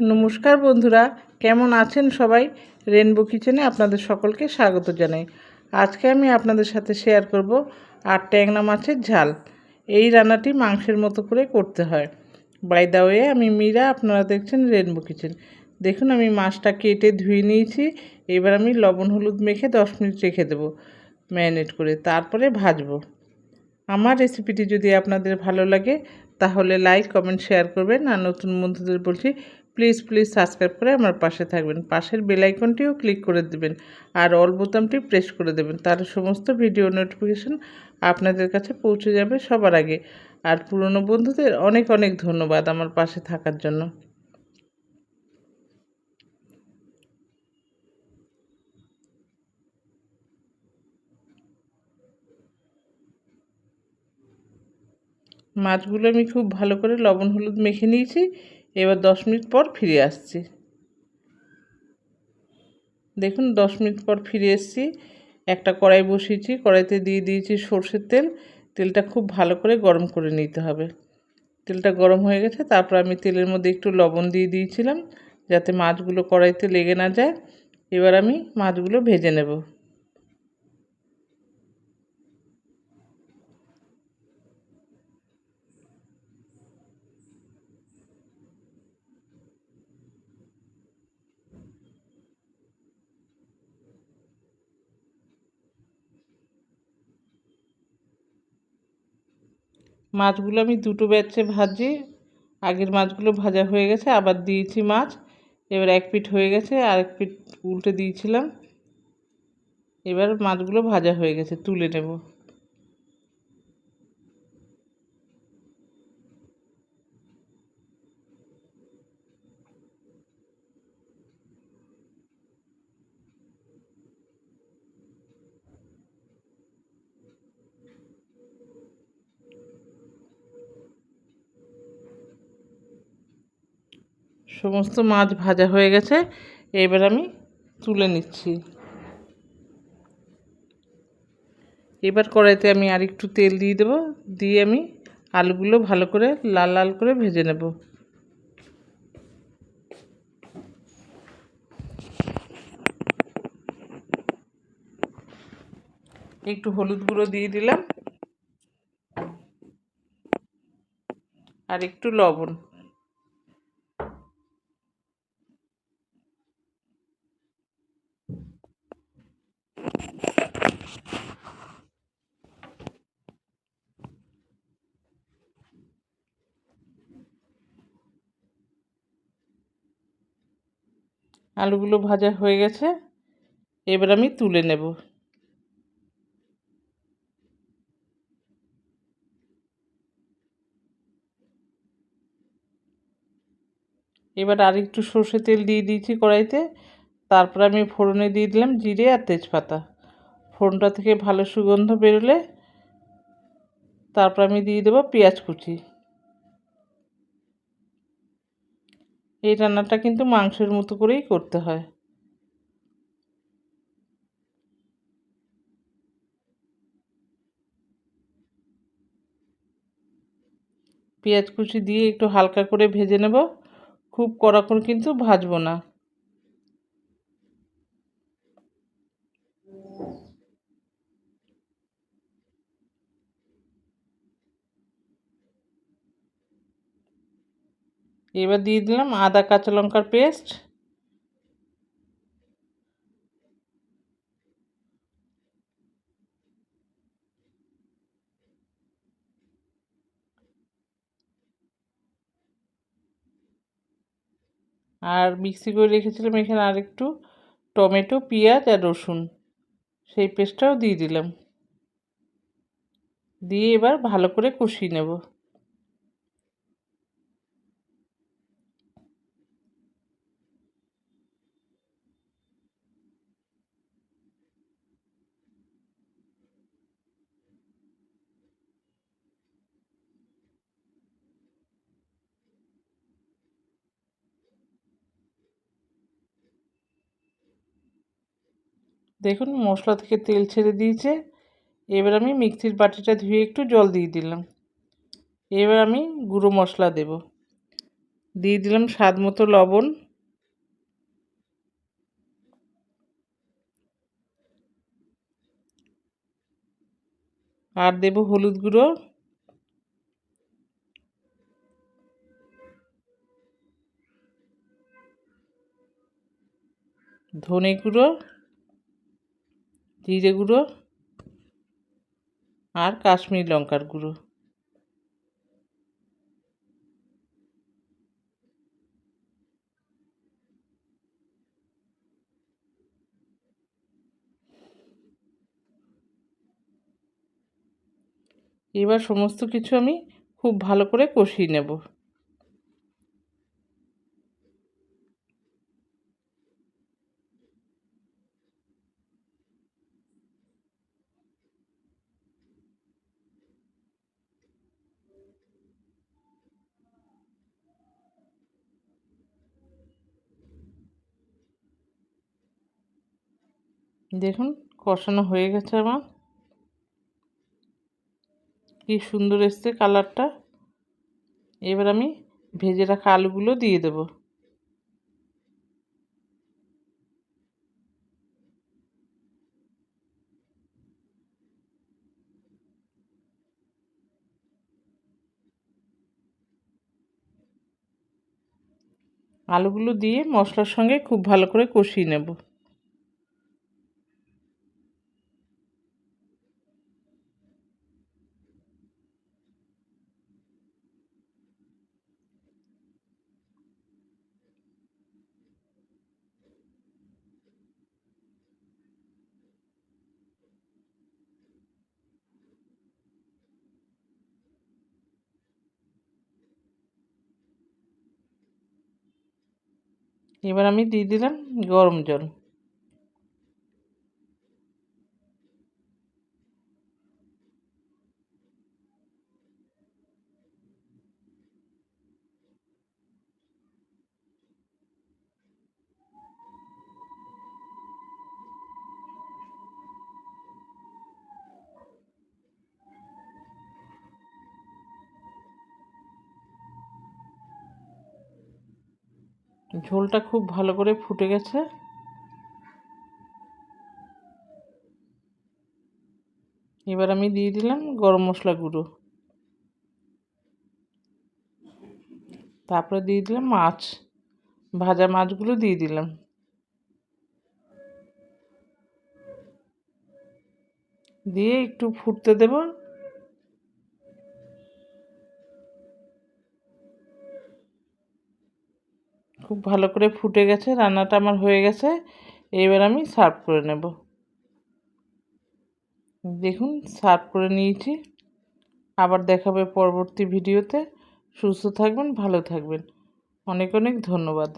নমস্কার বন্ধুরা, কেমন আছেন সবাই? রেনবো কিচেনে আপনাদের সকলকে স্বাগত জানাই। আজকে আমি আপনাদের সাথে শেয়ার করব আর ট্যাংরা মাছের ঝাল। এই রান্নাটি মাংসের মতো করে করতে হয়। বাই দা ওয়ে আমি মীরা, আপনারা দেখছেন রেনবো কিচেন দেখুন, আমি মাছটা কেটে ধুয়ে নিয়েছি। এবার আমি লবণ, হলুদ মেখে দশ মিনিট রেখে দেবো ম্যারিনেট করে। তারপরে ভাজবো। আমার রেসিপিটি যদি আপনাদের ভালো লাগে, তাহলে লাইক কমেন্ট শেয়ার করবেন। আর নতুন বন্ধুদের বলছি প্লিজ প্লিজ সাবস্ক্রাইব করে আমার পাশে থাকবেন। পাশের বেল আইকনটিও ক্লিক করে দেবেন আর অল বোতামটি প্রেস করে দেবেন। তার সমস্ত ভিডিও নোটিফিকেশন আপনাদের কাছে পৌঁছে যাবে সবার আগে। আর পুরনো বন্ধুদের অনেক অনেক ধন্যবাদ আমার পাশে থাকার জন্য। মাছগুলো আমি খুব ভালো করে লবণ, হলুদ মেখে নিয়েছি। এবার দশ মিনিট পর ফিরে আসছি। দেখুন, দশ মিনিট পর ফিরে এসেছি। একটা কড়াই বসিয়েছি, কড়াইতে দিয়ে দিয়েছি সর্ষের তেল। তেলটা খুব ভালো করে গরম করে নিতে হবে। তেলটা গরম হয়ে গেছে, তারপর আমি তেলের মধ্যে একটু লবণ দিয়ে দিয়েছিলাম, যাতে মাছগুলো কড়াইতে লেগে না যায়। এবার আমি মাছগুলো ভেজে নেব। মাছগুলো আমি দুটো ব্যাচে ভাজি। আগের মাছগুলো ভাজা হয়ে গেছে, আবার দিয়েছি মাছ। এবার এক পিঠ হয়ে গেছে, আর এক পিঠ উল্টে দিয়েছিলাম। এবার মাছগুলো ভাজা হয়ে গেছে, তুলে নেব। সমস্ত মাছ ভাজা হয়ে গেছে। এবার আমি তুলে নিচ্ছি। এবার কড়াইতে আমি আর একটু তেল দিয়ে দেবো। দিয়ে আমি আলুগুলো ভালো করে লাল লাল করে ভেজে নেব। একটু হলুদ গুঁড়ো দিয়ে দিলাম। আর একটু লবণ। আলুগুলো ভাজা হয়ে গেছে, এবার আমি তুলে নেব। এবার আর একটু সর্ষে তেল দিয়ে দিয়েছি কড়াইতে, তারপর আমি ফোড়নে দিয়ে দিলাম জিরে আর তেজপাতা। ফোড়নটা থেকে ভালো সুগন্ধ বেরোলে, তারপর আমি দিয়ে দেবো পেঁয়াজ কুচি। এই রান্নাটা কিন্তু মাংসের মতো করেই করতে হয়। পেঁয়াজ কুচি দিয়ে একটু হালকা করে ভেজে নেব। খুব কড়া করে কিন্তু ভাজবো না। এবার দিয়ে দিলাম আদা, কাঁচা লঙ্কার পেস্ট। আর মিক্সি করে রেখেছিলাম এখানে আর একটু টমেটো, পেঁয়াজ আর রসুন। সেই পেস্টটাও দিয়ে দিলাম। দিয়ে এবার ভালো করে কষিয়ে নেব। দেখুন, মশলা থেকে তেল ছেড়ে দিয়েছে। এবার আমি মিক্সির বাটিটা ধুয়ে একটু জল দিয়ে দিলাম। এবার আমি গুঁড়ো মশলা দেব। দিয়ে দিলাম স্বাদ মতো লবণ। আর দেব হলুদ গুঁড়ো। ধনে গুঁড়ো। জিরে গুঁড়ো আর কাশ্মীর লঙ্কার গুঁড়ো। এবার সমস্ত কিছু আমি খুব ভালো করে কষিয়ে নেব। দেখুন, কষানো হয়ে গেছে আমার। কি সুন্দর এসছে কালারটা। এবার আমি ভেজে রাখা আলুগুলো দিয়ে দেব। আলুগুলো দিয়ে মশলার সঙ্গে খুব ভালো করে কষিয়ে নেব। এবার আমি দিয়ে দিলাম গরম জল। ঝোলটা খুব ভালো করে ফুটে গেছে। এবার আমি দিয়ে দিলাম গরম মশলা গুঁড়ো। তারপরে দিয়ে দিলাম মাছ। ভাজা মাছগুলো দিয়ে দিলাম। দিয়ে একটু ফুটতে দেব। খুব ভালো করে ফুটে গেছে, রান্নাটা আমার হয়ে গেছে। এবার আমি সার্ভ করে নেব। দেখুন, সার্ভ করে নিয়েছি। আবার দেখাবে পরবর্তী ভিডিওতে। সুস্থ থাকবেন, ভালো থাকবেন। অনেক অনেক ধন্যবাদ।